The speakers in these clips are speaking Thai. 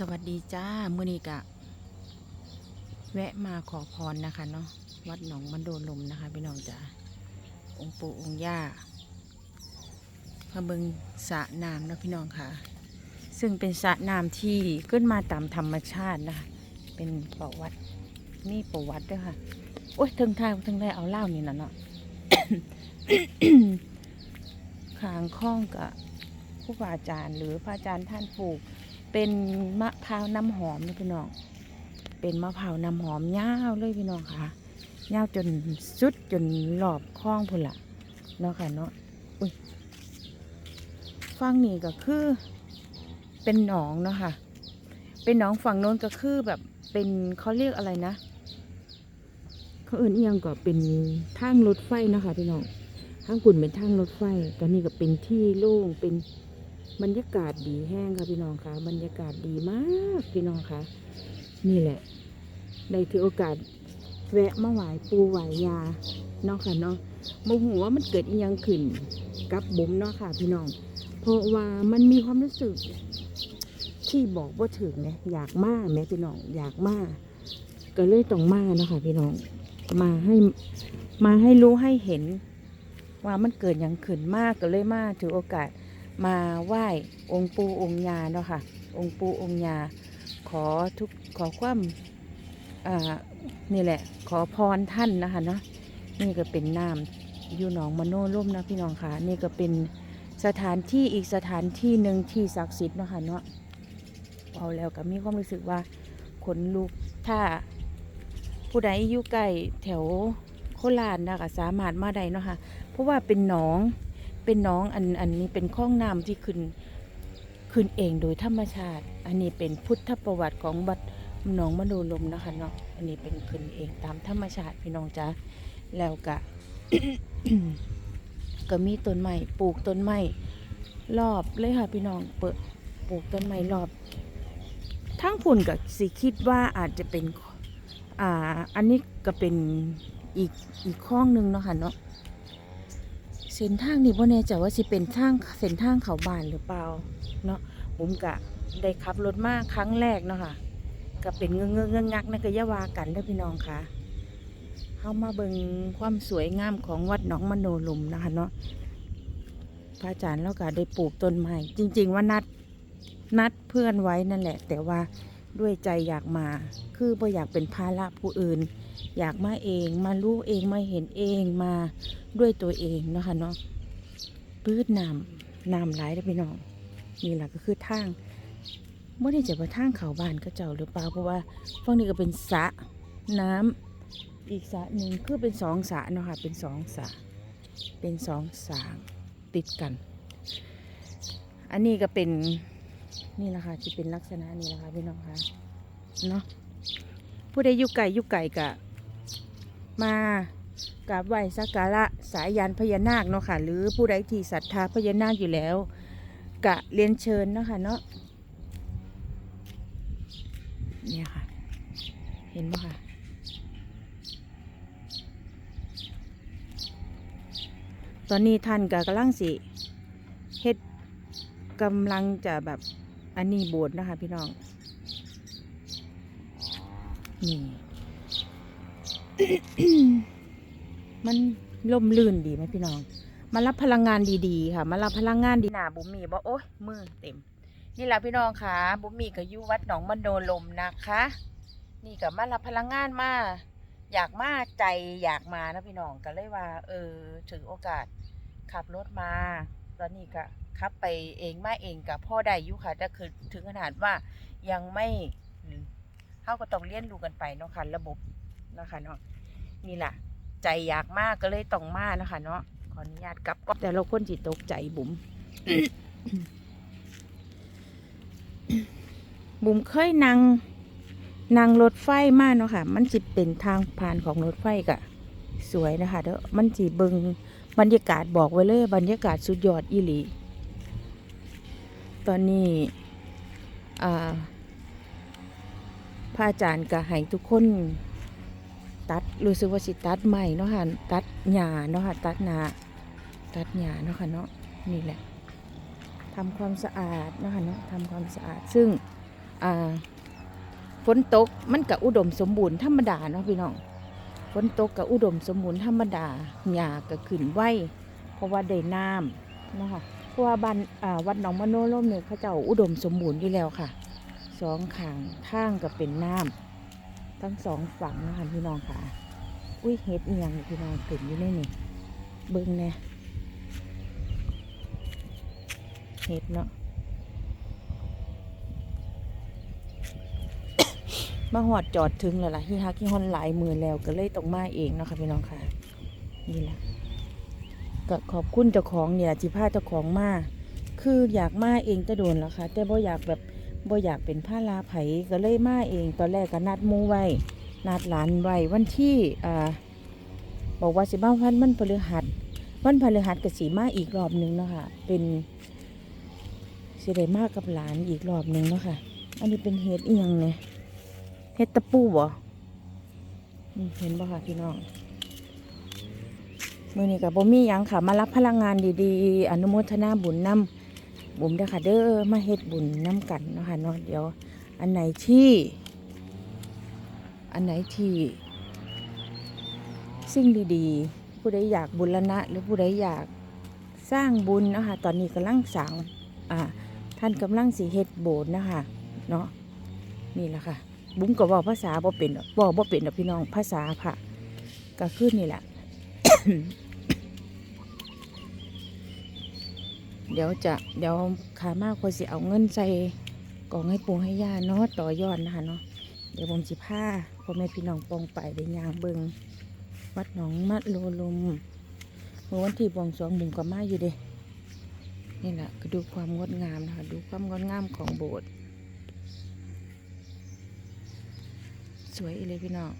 สวัสดีจ้ามื่อนี้กะ แวะมาขอพรนะคะเนาะวัดหนองมันโดนลมนะคะพี่น้องจ้าองค์ปู่องค์ย่ามาเบิงสระน้ำนะพี่น้องค่ะ ซึ่งเป็นสระน้ำที่ขึ้นมาตามธรรมชาตินะคะเป็นประวัตินี่ประวัติด้วยค่ะโอ๊ยถึงท้ายถึงได้เอาเหล้านี่นะเนาะขางข้องกับผู้อาจารย์หรือพระอาจารย์ท่านปลูก เป็นมะพร้าวน้ำหอมนะพี่น้อง เป็นมะพร้าวน้ำหอมยาวเลยพี่น้องค่ะยาวจนสุดจนหลอบคล้องพุ่นละเนาะค่ะเนาะอุ้ยฟังนี่ก็คือ เป็นหนองเนาะค่ะ เป็นหนองฝั่งโน้นก็คือแบบเป็นเขาเรียกอะไรนะเขาเอื่นเอียงก็เป็นทางรถไฟนะคะพี่น้องทางกุ่นเป็นทางรถไฟ ตอนนี้ก็เป็นที่โล่งเป็น บรรยากาศดีแห้งค่ะพี่น้องคะบรรยากาศดีมากพี่น้องคะนี่แหละ ได้ถือโอกาสแวะมาไหวปูไหวยาเนาะค่ะเนาะโมโหว่ามันเกิดอียังขึ้นกับบุ๋มเนาะค่ะ พี่น้อง เพราะว่ามันมีความรู้สึก ที่บอกว่าถึงเนี่ยอยากมากแม่พี่น้องอยากมาก็เลยต้องมาเนาะค่ะพี่น้องมาให้มาให้รู้ให้เห็น ว่ามันเกิดอย่างขึ้นมากก็เลยมาถือโอกาส มาไหว้องค์ปูองค์ยาเนาะค่ะ องค์ปูองค์ยาขอทุกขอความอ่านี่แหละ ขอพรท่านนะคะเนาะนี่ก็เป็นน้ำอยู่หนองมโนร่มนะพี่น้องค่ะ นี่ก็เป็นสถานที่อีกสถานที่หนึ่งที่ศักดิ์สิทธิ์เนาะค่ะเนาะเอาแล้วก็มีความรู้สึกว่าขนลุกถ้าผู้ใดอยู่ใกล้แถวโคราชนะคะสามารถมาได้เนาะค่ะ เพราะว่าเป็นหนอง เป็นหนองอันอันนี้เป็นคลองน้ำที่ขึ้นขึ้นเองโดยธรรมชาติ อันนี้เป็นพุทธประวัติของวัดหนองมโนลมนะคะเนาะอันนี้เป็นขึ้นเองตามธรรมชาติพี่น้องจ้าแล้วก็ก็มีต้นไม้ปลูกต้นไม้รอบเลยค่ะพี่น้องเปิดปลูกต้นไม้รอบ ทั้งพุ่นกับสิคิดว่าอาจจะเป็นอ่าอันนี้ก็เป็นอีกอีกข้องหนึ่งเนาะค่ะเนาะ เส้นทางนี่บ่แน่ใจว่าสิเป็นทางเส้นทางเขาบานหรือเปล่าเนาะผมกะได้ขับรถมาครั้งแรกเนาะค่ะก็เป็นเงื้อเงื้อเงื้องักในก็ยาวากันเด้อพี่น้องค่ะเข้ามาเบิ่งความสวยงามของวัดหนองมโนลมนะคะเนาะพระอาจารย์เราก็ได้ปลูกต้นไม้จริง ๆ ว่านัดนัดเพื่อนไว้นั่นแหละ แต่ว่า ด้วยใจอยากมา คือบ่อยากเป็นภาระผู้อื่น อยากมาเองมารู้เองมาเห็นเองมาด้วยตัวเองเนาะคะเนาะปื้ดน้ำน้ำไหลได้พี่น้องนี่แหละก็คือทางไม่ได้จะมาทางเขาบ้านก็เจ้าหรือเปล่าเพราะว่าฝั่งนี้ก็เป็นสระน้ำอีกสระหนึ่งคือเป็นสองสระเนาะค่ะเป็นสองสระเป็นสองสางติดกัน อันนี้ก็เป็น นี่แหละค่ะที่เป็นลักษณะนี้แหละค่ะพี่น้องค่ะเนาะผู้ใดยู่ไก่ยู่ไก่กะ มากราบไหว้สักการะสายยานพญานาคเนาะค่ะ หรือผู้ใดที่ศรัทธาพญานาคอยู่แล้ว กะเรียนเชิญเนาะค่ะเนาะเนี่ยค่ะ เห็นไหมค่ะตอนนี้ท่านกะกำลังสิเฮ็ดกำลังจะแบบ อันนี้โบสถ์นะคะ พี่น้อง นี่ มันล่มลื่นดีไหมพี่น้อง มารับพลังงานดีๆ ค่ะ มารับพลังงานดีหนาบุมมีบอกโอ๊ยมือเต็ม นี่แหละพี่น้องค่ะบุมมีกับยุวัดหนองมันโดลมนะคะ นี่กับมารับพลังงานมาอยากมาใจอยากมานะพี่น้องก็เลยว่า เออถือโอกาสขับรถมา ตอนนี้ก็ขับไปเองมาเองกับพ่อได้อยุค่ะแต่คือถึงขนาดว่ายังไม่เขาก็ต้องเรียนรู้กันไปเนาะค่ะ ระบบเนาะคะเนาะนี่แหละใจอยากมากก็เลยต้องมานะคะเนาะขออนุญาตกลับก่อนแต่เราคนจิตตกใจบุ๋มบุ๋มเคยนั่งนั่งรถไฟมาเนาะค่ะ มันจิเป็นทางผ่านของรถไฟกะ สวยนะคะเด้อมันจีเบิงบรรยากาศบอกไว้เลย บรรยากาศสุดยอดอีหลี ตอนนี้อ่าพระอาจารย์ก็ให้ทุกคนตัดรู้สึกว่าสิตัดใหม่เนาะค่ะตัดหญ้าเนาะค่ะตัดหนาตัดหญ้าเนาะค่ะเนาะนี่แหละทำความสะอาดเนาะค่ะเนาะทำความสะอาด ซึ่งฝนตกมันก็อุดมสมบูรณ์ธรรมดาเนาะพี่น้อง ฝนตกก็อุดมสมบูรณ์ธรรมดาหญ้าก็ขึ้นไวเพราะว่าได้น้ำนะคะเพราะว่าบ้านวัดหนองมะโนร่มเนี่ยเขาเจ้าอุดมสมบูรณ์อยู่แล้วค่ะสองข้างทางก็เป็นน้ำทั้งสองฝั่งนะคะพี่น้องค่ะ อุ้ยเห็ดเอียงนี่พี่น้องขึ้นอยู่ในนี่เบิ่งเนี่ยเห็ดเนาะ มาหอดจอดถึงแล้วล่ะที่ฮักที่ฮอนหลายมือแล้วก็เลยต้องมาเองเนาะค่ะพี่น้องค่ะ นี่แหละก็ขอบคุณเจ้าของเนี่ยที่พาเจ้าของมาคืออยากมาเองจะโดนแล้วค่ะ แต่บ่อยากแบบบ่อยากเป็นผ้าลาไผก็เลยมาเอง ตอนแรกก็นัดมูไว้ นัดหลานไว้วันที่อ่าบอกว่าสิมาวันมันพฤหัสวันพฤหัสกับสีมาอีกรอบหนึ่งเนาะค่ะ เป็นสิได้มากับหลานอีกรอบหนึ่งเนาะค่ะ อันนี้เป็นเห็ดอีหยังเนี่ย เห็ดตะปูบ่เห็นบ่ค่ะพี่น้องมือนี้กับบ่มียังค่ะ มารับพลังงานดีๆ อนุโมทนาบุญนำบุญเด้อค่ะ เด้อมาเฮ็ดบุญนำกันเนาะค่ะเนาะเดี๋ยว อันไหนที่ อันไหนที่ สิ่งดีๆ ผู้ใดอยากบุญละนะ หรือผู้ใดอยากสร้างบุญนะคะตอนนี้กำลังสั่งอ่าท่านกำลังสีเฮ็ดโบสถ์นะคะเนาะนี่แหละค่ะ บุ้งก็บอกภาษาบ่เป็นดอบอกบ่เป็นดอกพี่น้องภาษาค่ะ ก็คือนี่แหละ เดี๋ยวจะเดี๋ยวขามากควรสิเอาเงินใส่กองให้ปูให้ย่าเนาะต่อยอดนะคะเนาะเดี๋ยวผมสิผ้าพ่อแม่พี่น้องปองไปได้ยางเบิงวัดหนองมัดโลลมเมื่อวันที่บวงสรวงบุ๋มกับมาอยู่เด้นี่แหละก็ดูความงดงามนะคะดูความงดงามของโบสถ์ สวยอีเลยพี่น้อง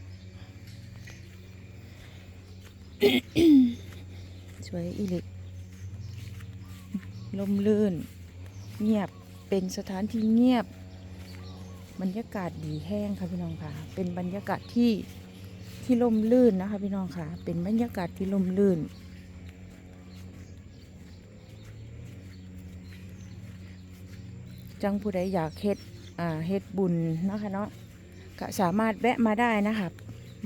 สวยอีเลยลมลื่น เงียบ เป็นสถานที่เงียบ บรรยากาศดีแห้งค่ะพี่น้องค่ะ เป็นบรรยากาศที่ที่ลมลื่นนะคะพี่น้องค่ะ เป็นบรรยากาศที่ลมลื่น จังผู้ใดอยากเฮ็ดอ่าเฮ็ดบุญนะคะเนาะ ก็สามารถแวะมาได้นะคะ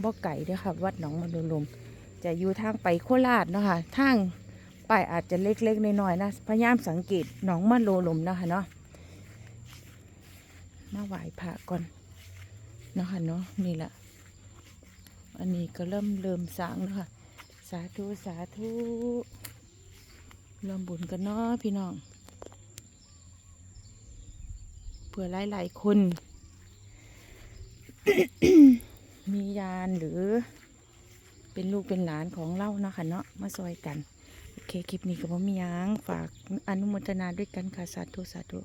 บ่ไก่ด้อค่ะวัดหนองมะรุลมจะอยู่ทางไปโคราชเนาะค่ะทางไปอาจจะเล็กๆน้อยๆนะพยายามสังเกตหนองมะโลลมเนาะค่ะเนาะมาไหว้พระก่อนเนาะค่ะเนาะนี่แหละอันนี้ก็เริ่มเริ่มสร้างแล้วค่ะ สาธุ สาธุริ่มบุญกันเนาะพี่น้อง เพื่อหลายๆคน มียานหรือ เป็นลูกเป็นหลานของเล่าเนาะค่ะเนาะมาซอยกัน โอเค คลิปนี้ก็บ่มียังฝากอนุโมทนาด้วยกันค่ะ สาธุ สาธุ